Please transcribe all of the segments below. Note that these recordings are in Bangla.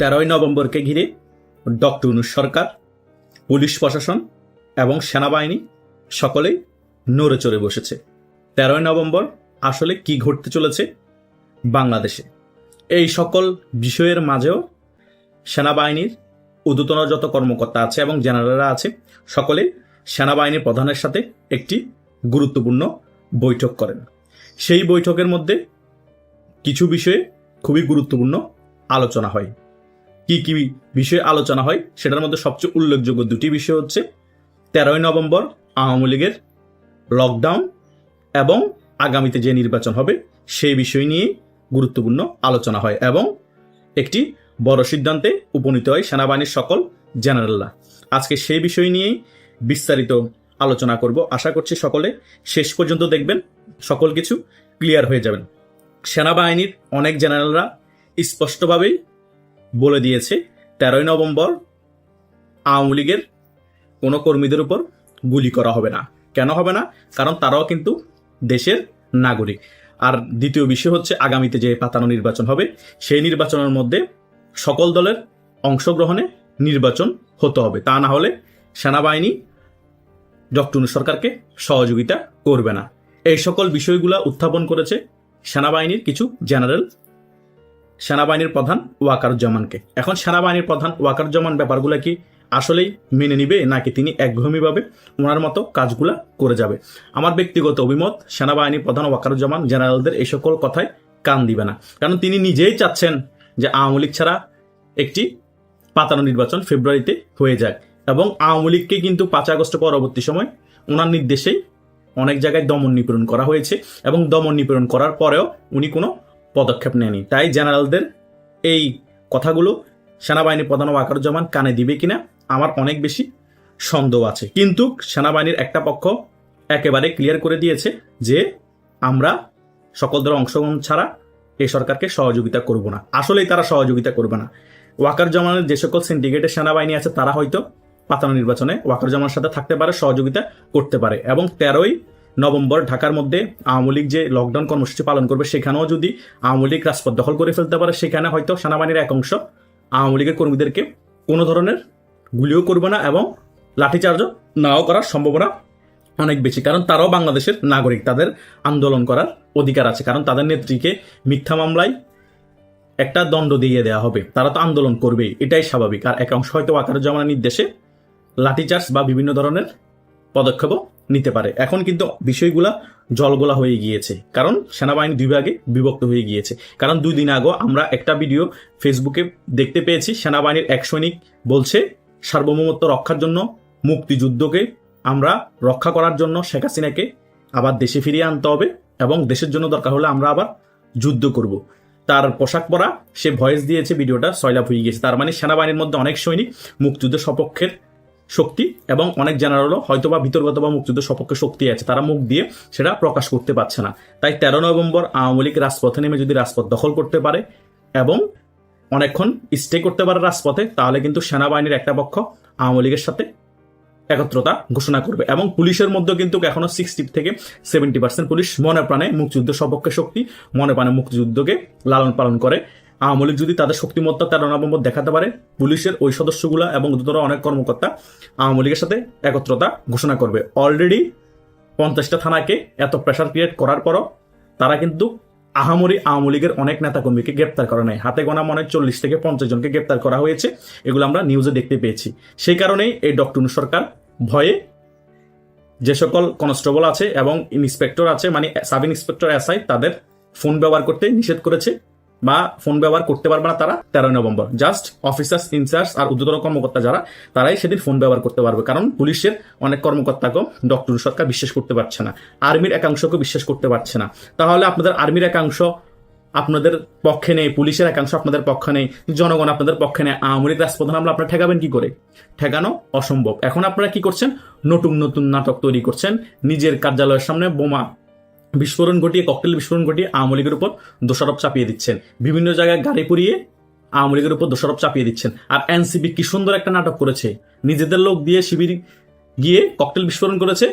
তেরোই নভেম্বরকে ঘিরে ডক্টর ইউনূস সরকার, পুলিশ প্রশাসন এবং সেনাবাহিনী সকলেই নড়ে চড়ে বসেছে। তেরোই নভেম্বর আসলে কি ঘটতে চলেছে বাংলাদেশে? এই সকল বিষয়ের মাঝেও সেনাবাহিনীর ঊর্ধ্বতন যত কর্মকর্তা আছে এবং জেনারেলরা আছে সকলে সেনাবাহিনীর প্রধানের সাথে একটি গুরুত্বপূর্ণ বৈঠক করেন। সেই বৈঠকের মধ্যে কিছু বিষয়ে খুবই গুরুত্বপূর্ণ আলোচনা হয়। কি কি বিষয়ে আলোচনা হয় সেটার মধ্যে সবচেয়ে উল্লেখযোগ্য দুটি বিষয় হচ্ছে তেরোই নভেম্বর আওয়ামী লীগের লকডাউন এবং আগামীতে যে নির্বাচন হবে সেই বিষয় নিয়ে গুরুত্বপূর্ণ আলোচনা হয় এবং একটি বড় সিদ্ধান্তে উপনীত হয় সেনাবাহিনীর সকল জেনারেলরা। আজকে সেই বিষয় নিয়েই বিস্তারিত আলোচনা করব। আশা করছি সকলে শেষ পর্যন্ত দেখবেন, সকল কিছু ক্লিয়ার হয়ে যাবেন। সেনাবাহিনীর অনেক জেনারেলরা স্পষ্টভাবেই বলে দিয়েছে, তেরোই নভেম্বর আওয়ামী লীগের কোনো কর্মীদের উপর গুলি করা হবে না। কেন হবে না? কারণ তারাও কিন্তু দেশের নাগরিক। আর দ্বিতীয় বিষয় হচ্ছে, আগামীতে যে পাতানো নির্বাচন হবে, সেই নির্বাচনের মধ্যে সকল দলের অংশগ্রহণে নির্বাচন হতে হবে। তা না হলে সেনাবাহিনী ডক্টর সরকারকে সহযোগিতা করবে না। এই সকল বিষয়গুলো উত্থাপন করেছে সেনাবাহিনীর কিছু জেনারেল সেনাবাহিনীর প্রধান ওয়াকারুজ্জামানকে। এখন সেনাবাহিনীর প্রধান ওয়াকারুজ্জামান ব্যাপারগুলো কি আসলেই মেনে নিবে, নাকি তিনি একঘমীভাবে ওনার মতো কাজগুলা করে যাবে? আমার ব্যক্তিগত অভিমত, সেনাবাহিনীর প্রধান ওয়াকারুজ্জামান জেনারেলদের এই সকল কথায় কান দিবে না। কারণ তিনি নিজেই চাচ্ছেন যে আওয়ামী লীগ ছাড়া একটি পাতানো নির্বাচন ফেব্রুয়ারিতে হয়ে যায় এবং আওয়ামী লীগকে কিন্তু পাঁচ আগস্ট পরবর্তী সময় ওনার নির্দেশেই অনেক জায়গায় দমন নিপীড়ন করা হয়েছে। এবং দমন নিপীড়ন করার পরেও উনি কোনো পদক্ষেপ নেয়নি। তাই জেনারেলদের এই কথাগুলো সেনাবাহিনী প্রধান ওয়াকারুজ্জামান কানে দিবে কিনা আমার অনেক বেশি সন্দেহ আছে। কিন্তু সেনাবাহিনীর একটা পক্ষ একেবারে ক্লিয়ার করে দিয়েছে যে আমরা সকল দলের অংশগ্রহণ ছাড়া এই সরকারকে সহযোগিতা করব না। আসলেই তারা সহযোগিতা করবে না। ওয়াকার জামানের যে সকল সিন্ডিকেটের সেনাবাহিনী আছে, তারা হয়তো পাতানো নির্বাচনে ওয়াকার জামানের সাথে থাকতে পারে, সহযোগিতা করতে পারে। এবং তেরোই নভেম্বর ঢাকার মধ্যে আওয়ামী লীগ যে লকডাউন কর্মসূচি পালন করবে, সেখানেও যদি আওয়ামী লীগ রাজপথ দখল করে ফেলতে পারে, সেখানে হয়তো সেনাবাহিনীর এক অংশ আওয়ামী লীগের কর্মীদেরকে কোনো ধরনের গুলিও করবে না এবং লাঠিচার্জও নাও করার সম্ভাবনা অনেক বেশি। কারণ তারাও বাংলাদেশের নাগরিক, তাদের আন্দোলন করার অধিকার আছে। কারণ তাদের নেত্রীকে মিথ্যা মামলায় একটা দণ্ড দিয়ে দেওয়া হবে। তারা তো আন্দোলন করবেই, এটাই স্বাভাবিক। আর এক অংশ হয়তো ওয়াকারুজ্জামানের নির্দেশে লাঠিচার্জ বা বিভিন্ন ধরনের পদক্ষেপও নিতে পারে। এখন কিন্তু বিষয়গুলা জলগোলা হয়ে গিয়েছে। কারণ সেনাবাহিনী দুই ভাগে বিভক্ত হয়ে গিয়েছে। কারণ দুই দিন আগেও আমরা একটা ভিডিও ফেসবুকে দেখতে পেয়েছি। সেনাবাহিনীর এক সৈনিক বলছে, সার্বভৌমত্ব রক্ষার জন্য মুক্তিযুদ্ধকে আমরা রক্ষা করার জন্য শেখ হাসিনাকে আবার দেশে ফিরিয়ে আনতে হবে এবং দেশের জন্য দরকার হলে আমরা আবার যুদ্ধ করব। তার পোশাক পরা সে ভয়েস দিয়েছে, ভিডিওটা সয়লাভ হয়ে গেছে তার মানে সেনাবাহিনীর মধ্যে অনেক সৈনিক মুক্তিযুদ্ধের সপক্ষের শক্তি এবং অনেক জেনারেলও হয়তো বা বিতর্গত বা মুক্তিযুদ্ধ সপক্ষে শক্তি আছে, তারা মুখ দিয়ে সেটা প্রকাশ করতে পারছে না। তাই তেরো নভেম্বর আওয়ামী লীগ রাজপথে নেমে যদি রাজপথ দখল করতে পারে এবং অনেকক্ষণ স্টে করতে পারে রাজপথে, তাহলে কিন্তু সেনাবাহিনীর একটা পক্ষ আওয়ামী লীগের সাথে একত্রতা ঘোষণা করবে এবং পুলিশের মধ্যে কিন্তু এখনও সিক্সটি থেকে সেভেন্টি পার্সেন্ট পুলিশ মনে প্রাণে মুক্তিযুদ্ধ সপক্ষে শক্তি, মনে প্রাণে মুক্তিযুদ্ধকে লালন পালন করে। আওয়ামী লীগ যদি তাদের শক্তিমত্তা তেরো নভেম্বর দেখাতে পারে, পুলিশের ওই সদস্যগুলা এবং উদ্যোতর অনেক কর্মকর্তা আওয়ামী লীগের সাথে একত্রতা ঘোষণা করবে। অলরেডি পঞ্চাশটা থানাকে এত প্রেশার ক্রিয়েট করার পরও তারা কিন্তু আহামরি আওয়ামী লীগের অনেক নেতাকর্মীকে গ্রেপ্তার করা নেই। হাতে গোনা মনে চল্লিশ থেকে পঞ্চাশ জনকে গ্রেপ্তার করা হয়েছে। এগুলো আমরা নিউজে দেখতে পেয়েছি। সেই কারণেই এই ডক্টর সরকার ভয়ে যে সকল কনস্টেবল আছে এবং ইন্সপেক্টর আছে মানে সাব ইন্সপেক্টর এসআই তাদের ফোন ব্যবহার করতে নিষেধ করেছে। বা ফোন ব্যবহার করতে পারবে না তারা তেরোই November. Just officers in charge আর উদ্যোতন কর্মকর্তা যারা, তারাই সেদিন ফোন ব্যবহার করতে পারবে। কারণ পুলিশের অনেক কর্মকর্তাকেও ডক্টর সরকার বিশ্বাস করতে পারছে না। আর্মির একাংশকে বিশ্বাস করতে পারছে না। তাহলে আপনাদের আর্মির একাংশ আপনাদের পক্ষে নেই, পুলিশের একাংশ আপনাদের পক্ষে নেই, জনগণ আপনাদের পক্ষে নেই, আওয়ামী লীগ রাজপ্রধান আমরা আপনারা ঠেকাবেন কি করে? ঠেকানো অসম্ভব। এখন আপনারা কি করছেন? নতুন নতুন নাটক তৈরি করছেন। নিজের কার্যালয়ের সামনে বোমা বিস্ফোরণ ঘটিয়ে ককটেল বিস্ফোরণ ঘটিয়ে আওয়ামী লীগের উপর দোষারোপ চাপিয়ে দিচ্ছেন। বিভিন্ন জায়গায় গাড়ি পুড়িয়ে আওয়ামী লীগের উপর দোষারোপ চাপিয়ে দিচ্ছেন। আর এনসিপি কি সুন্দর একটা নাটক করেছে। নিজেদের লোক দিয়ে শিবির গিয়ে ককটেল বিস্ফোরণ করেছে,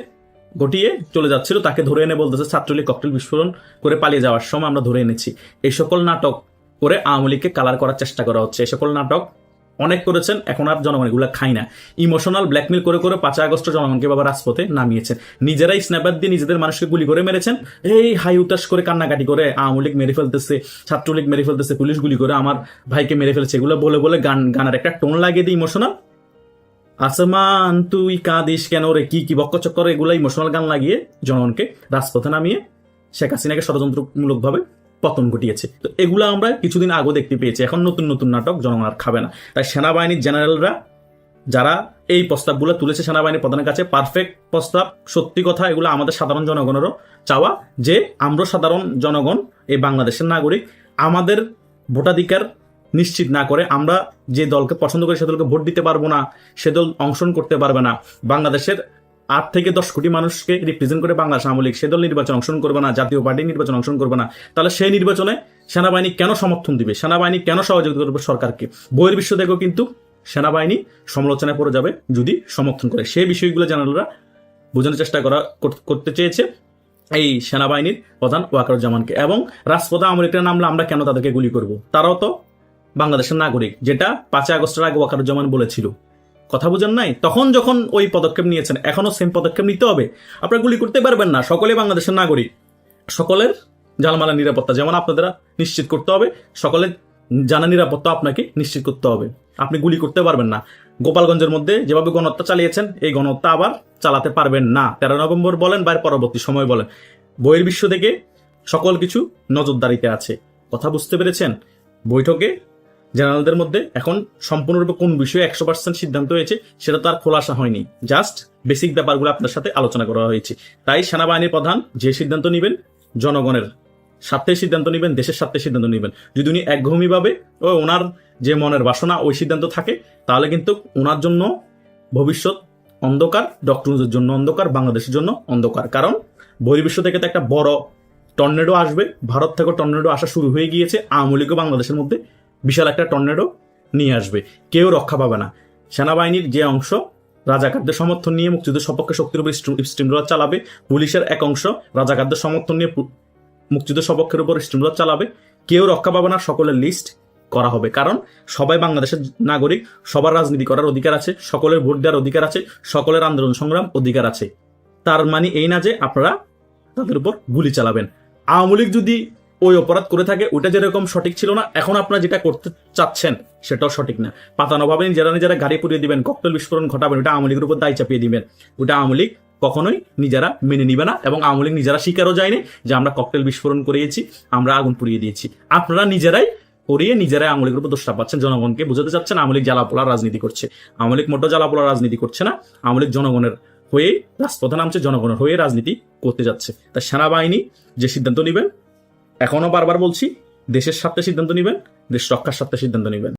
ঘটিয়ে চলে যাচ্ছিল, তাকে ধরে এনে বলতেছে, ছাত্রলীগ ককটেল বিস্ফোরণ করে পালিয়ে যাওয়ার সময় আমরা ধরে এনেছি। এই সকল নাটক করে আওয়ামী লীগকে কালার করার চেষ্টা করা হচ্ছে। এ সকল নাটক অনেক করেছেন, এখন আর জনগণ এগুলো খাই না। ইমোশনাল ব্ল্যাকমেল করে করে পাঁচই আগস্ট জনগণকে বাবা রাজপথে নামিয়েছেন। নিজেরাই স্ন্যাপার দিয়ে নিজেদের মানুষকে গুলি করে মেরেছেন। এই হাই উতাস করে কান্নাকাটি করে আওয়ামী লীগ মেরে ফেলতেছে, ছাত্রলীগ মেরে ফেলতেছে, পুলিশ গুলি করে আমার ভাইকে মেরে ফেলছে, এগুলো বলে বলে গান, গানের একটা টোন লাগিয়ে দিই ইমোশনাল আসমান, তুই কাঁদিস কেন রে? কি কি বক্ক চক্কর এগুলো ইমোশনাল গান লাগিয়ে জনগণকে রাজপথে নামিয়ে শেখ হাসিনাকে ষড়যন্ত্রমূলকভাবে পতন ঘটিয়েছে। তো এগুলো আমরা কিছুদিন আগে দেখতে পেয়েছি। এখন নতুন নতুন নাটক জনগণ আর খাবে না। তাই সেনাবাহিনীর জেনারেলরা যারা এই প্রস্তাবগুলো তুলেছে সেনাবাহিনী প্রধানের কাছে পারফেক্ট প্রস্তাব, সত্যি কথা, এগুলো আমাদের সাধারণ জনগণেরও চাওয়া যে আমরা সাধারণ জনগণ, এই বাংলাদেশের নাগরিক, আমাদের ভোটাধিকার নিশ্চিত না করে আমরা যে দলকে পছন্দ করি, সে দলকে ভোট দিতে পারব না, সে দল অংশগ্রহণ করতে পারবে না। বাংলাদেশের আট থেকে দশ কোটি মানুষকে রিপ্রেজেন্ট করে বাংলাদেশ আওয়ামী লীগ সে দল নির্বাচন অংশগ্রহণ করবে না, জাতীয় পার্টি নির্বাচন অংশগ্রহণ করবে না। তাহলে সেই নির্বাচনে সেনাবাহিনী কেন সমর্থন দিবে? সেনাবাহিনী কেন সহযোগিতা করবে সরকারকে? বইয়ের বিশ্ব দেখেও কিন্তু সেনাবাহিনী সমালোচনায় পড়ে যাবে যদি সমর্থন করে। সেই বিষয়গুলো জেনারেলরা বোঝানোর চেষ্টা করা, করতে চেয়েছে এই সেনাবাহিনীর প্রধান ওয়াকারুজ্জামানকে। এবং রাজপথে আমেরিকার নামলে আমরা কেন তাদেরকে গুলি করব? তারাও তো বাংলাদেশের নাগরিক, যেটা পাঁচই আগস্টের আগে ওয়াকারুজ্জামান বলেছিল। কথা বুঝেন নাই, তখন যখন ওই পদক্ষেপ নিয়েছেন, এখনও সেম পদক্ষেপ নিতে হবে। আপনারা গুলি করতে পারবেন না, সকলে বাংলাদেশের নাগরিক। সকলের জালমালা নিরাপত্তা যেমন আপনাদের নিশ্চিত করতে হবে, সকলের জানা নিরাপত্তা আপনাকে নিশ্চিত করতে হবে। আপনি গুলি করতে পারবেন না। গোপালগঞ্জের মধ্যে যেভাবে গণহত্যা চালিয়েছেন, এই গণহত্যা আবার চালাতে পারবেন না। তেরো নভেম্বর বলেন বা পরবর্তী সময় বলেন। বইয়ের বিশ্ব থেকে সকল কিছু নজরদারিতে আছে। কথা বুঝতে পেরেছেন? বৈঠকে জেনারেলদের মধ্যে এখন সম্পূর্ণরূপে কোন বিষয়ে একশো পার্সেন্ট সিদ্ধান্ত হয়েছে, সেটা তো আর খোলাসা হয়নি। জাস্ট বেসিক ব্যাপারগুলো আপনার সাথে আলোচনা করা হয়েছে। তাই সেনাবাহিনীর প্রধান যে সিদ্ধান্ত নেবেন, জনগণের স্বার্থে সিদ্ধান্ত নেবেন, দেশের স্বার্থে সিদ্ধান্ত নেবেন। যদি উনি একঘমীভাবে ও ওনার যে মনের বাসনা, ওই সিদ্ধান্ত থাকে, তাহলে কিন্তু ওনার জন্য ভবিষ্যৎ অন্ধকার ডক্টরদের জন্য অন্ধকার, বাংলাদেশের জন্য অন্ধকার। কারণ বহির্বিশ্ব থেকে তো একটা বড় টর্নেডো আসবে। ভারত থেকে টর্নেডো আসা শুরু হয়ে গিয়েছে। আওয়ামী লীগও বাংলাদেশের মধ্যে বিশাল একটা টর্নেডো নিয়ে আসবে। কেউ রক্ষা পাবে না। সেনাবাহিনীর যে অংশ রাজাকারদের সমর্থন নিয়ে মুক্তিযুদ্ধের সপক্ষে শক্তির উপর স্টিমরোলার চালাবে। পুলিশের এক অংশ রাজাকারদের সমর্থন নিয়ে মুক্তিযুদ্ধ সপক্ষের উপর স্টিমরোলার চালাবে। কেউ রক্ষা পাবে না, সকলের লিস্ট করা হবে। কারণ সবাই বাংলাদেশের নাগরিক, সবার রাজনীতি করার অধিকার আছে, সকলের ভোট দেওয়ার অধিকার আছে, সকলের আন্দোলন সংগ্রাম অধিকার আছে। তার মানে এই না যে আপনারা তাদের উপর গুলি চালাবেন। আওয়ামী লীগ যদি ওই অপরাধ করে থাকে ওটা যেরকম সঠিক ছিল না, এখন আপনারা যেটা করতে চাচ্ছেন সেটাও সঠিক না। পাতানোভাবে নিজেরা নিজেরা গাড়ি পুড়িয়ে দিবেন, ককটেল বিস্ফোরণ ঘটাবেন ওটা আওয়ামী লীগের উপর দায় চাপিয়ে দিবেন। ওটা আওয়ামী লীগ কখনোই নিজেরা মেনে নিবে না এবং আওয়ামী লীগ নিজেরা স্বীকারও যায়নি যে আমরা ককটেল বিস্ফোরণ করিয়েছি, আমরা আগুন পুড়িয়ে দিয়েছি। আপনারা নিজেরাই করিয়ে নিজেরাই আওয়ামী লীগের উপর দোষটা পাচ্ছেন জনগণকে বোঝাতে চাচ্ছেন আওয়ামী লীগ জ্বালাপোলার রাজনীতি করছে। আওয়ামী লীগ মোটো জ্বালাপোলার রাজনীতি করছে না, আওয়ামী লীগ জনগণের হয়ে রাজপথে নামছে, জনগণের হয়ে রাজনীতি করতে যাচ্ছে। তা সেনাবাহিনী যে সিদ্ধান্ত নেবেন এখনও বারবার বলছি দেশের স্বার্থে সিদ্ধান্ত নেবেন দেশ রক্ষার স্বার্থে সিদ্ধান্ত নেবেন।